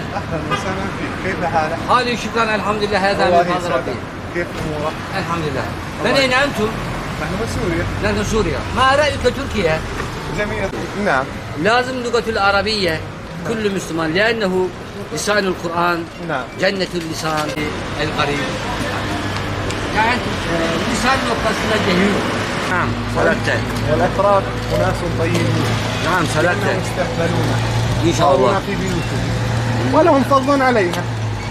اهلا وسهلا فيك كيف حالك؟ حالي شكرا الحمد لله هذا الله من فضل يسعدك ربي كيف امورك؟ الحمد لله من الله أين أنتم؟ نحن من سوريا نحن سوريا ما رأيك تركيا؟ جميل نعم لازم اللغة العربية كل مسلمان لأنه لسان القرآن نعم cennet lisan el garib. Yani e, lisan noktasında geliyor. Tamam, salatte. والاتراك اناس طيبون Tamam, انهم salatte. استقبلونا İnşallah. صارونا في بيوتهم ولهم فضل علينا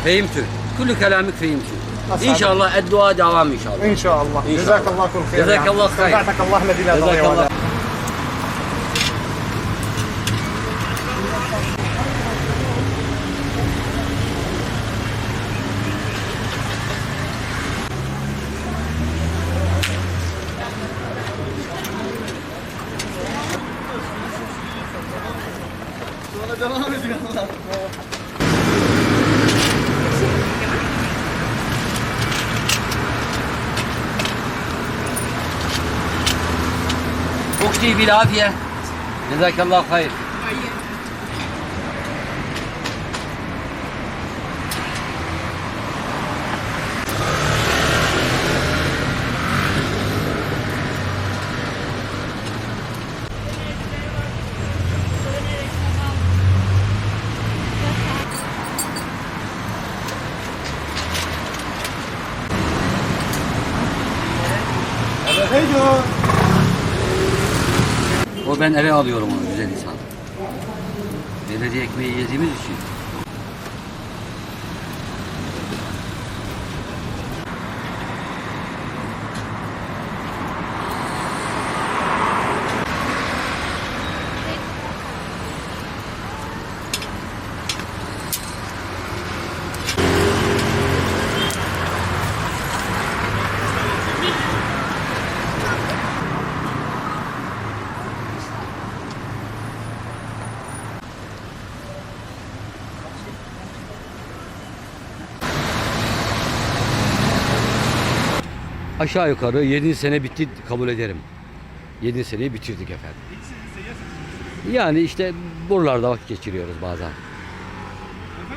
فهمتك كل كلامك فهمتك إن شاء الله الدعاء دوام إن شاء الله. إن شاء الله. جزاك الله. كل خير جزاك الله خير. جزاك الله الذي لا ضيع ولا Ukti bil afiye. Cezakallah hayır. Ben eve alıyorum onu güzel insan. Belediye ekmeği yediğimiz için. Aşağı yukarı 7 sene bitti kabul ederim. 7 seneyi bitirdik efendim. Yani işte buralarda vakit geçiriyoruz bazen.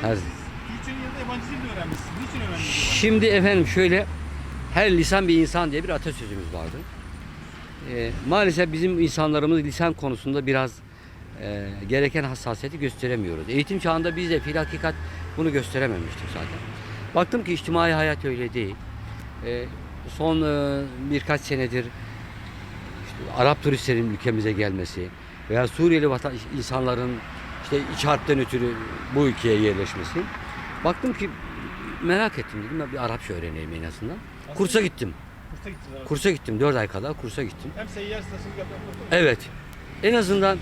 Her... Türkçenin yanında yabancı dil de öğrenmişsin. Niçin öğrendin? Şimdi efendim şöyle her lisan bir insan diye bir atasözümüz vardır. Ee, maalesef bizim insanlarımız lisan konusunda biraz e, gereken hassasiyeti gösteremiyoruz. Eğitim çağında biz de fil hakikat bunu gösterememiştik zaten. Baktım ki içtimai hayat öyle değil. Ee, son e, birkaç senedir işte Arap turistlerin ülkemize gelmesi veya Suriyeli vatan insanların işte iç harpten ötürü bu ülkeye yerleşmesi. Baktım ki merak ettim dedim ben bir Arapça öğreneyim en azından. Kursa gittim. Kursa abi. Kursa gittim. 4 ay kadar kursa gittim. Hem seyyar stasyonu'nun yapmak Evet. En azından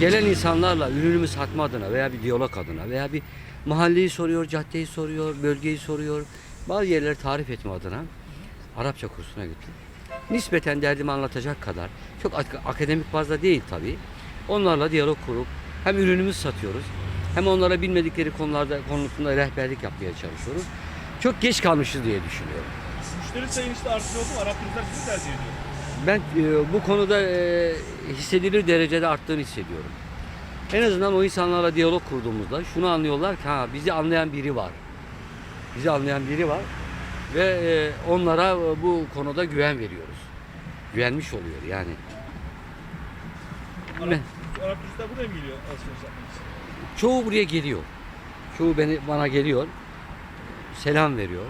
gelen insanlarla ürünümü satma adına veya bir diyalog adına veya bir mahalleyi soruyor, caddeyi soruyor, bölgeyi soruyor. Bazı yerleri tarif etme adına Arapça kursuna gittim. Nispeten derdimi anlatacak kadar çok ak- akademik fazla değil tabii. Onlarla diyalog kurup hem ürünümüzü satıyoruz hem onlara bilmedikleri konularda konusunda rehberlik yapmaya çalışıyoruz. Çok geç kalmışız diye düşünüyorum. Müşteri sayın işte artış oldu mu? Arap turistler sizi tercih ediyor. Ben e, bu konuda e, hissedilir derecede arttığını hissediyorum. En azından o insanlarla diyalog kurduğumuzda şunu anlıyorlar ki ha bizi anlayan biri var. Bizi anlayan biri var ve e, onlara bu konuda güven veriyoruz. Güvenmiş oluyor yani. Arap? Arap turistler buraya mı geliyor alışveriş yapmak için? Çoğu buraya geliyor. Çoğu beni bana geliyor. Selam veriyor.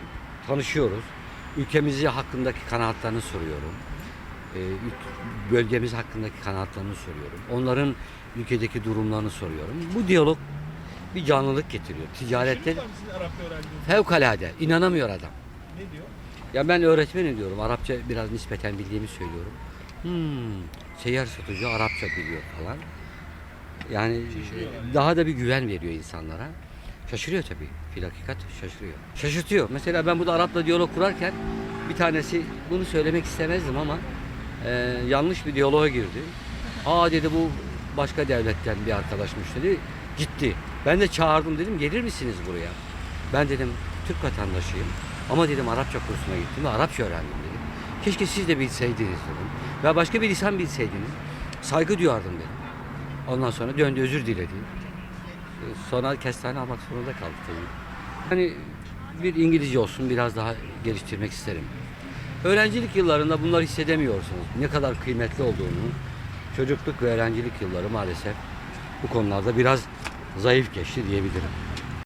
Tanışıyoruz. Ülkemizi hakkındaki kanaatlarını soruyorum. Ül- bölgemiz hakkındaki kanaatlarını soruyorum. Onların ülkedeki durumlarını soruyorum. Bu diyalog bir canlılık getiriyor. Ticarette fevkalade. inanamıyor adam. Ne diyor? Ya ben öğretmenim diyorum. Arapça biraz nispeten bildiğimi söylüyorum. Hmm, seyyar satıcı Arapça biliyor falan. Yani daha da bir güven veriyor insanlara. Şaşırıyor tabii. Fil hakikat şaşırıyor. Şaşırtıyor. Mesela ben burada Arap'la diyalog kurarken bir tanesi bunu söylemek istemezdim ama e, yanlış bir diyaloğa girdi. Aa dedi bu başka devletten bir arkadaşmış dedi. Gitti. Ben de çağırdım dedim gelir misiniz buraya? Ben dedim Türk vatandaşıyım. Ama dedim Arapça kursuna gittim ve Arapça öğrendim dedim. Keşke siz de bilseydiniz dedim. Veya başka bir lisan bilseydiniz. Saygı duyardım dedim. Ondan sonra döndü özür diledi. Sonra kestane almak zorunda kaldık tabii. Hani bir İngilizce olsun biraz daha geliştirmek isterim. Öğrencilik yıllarında bunları hissedemiyorsunuz. Ne kadar kıymetli olduğunu. Çocukluk ve öğrencilik yılları maalesef bu konularda biraz zayıf geçti diyebilirim.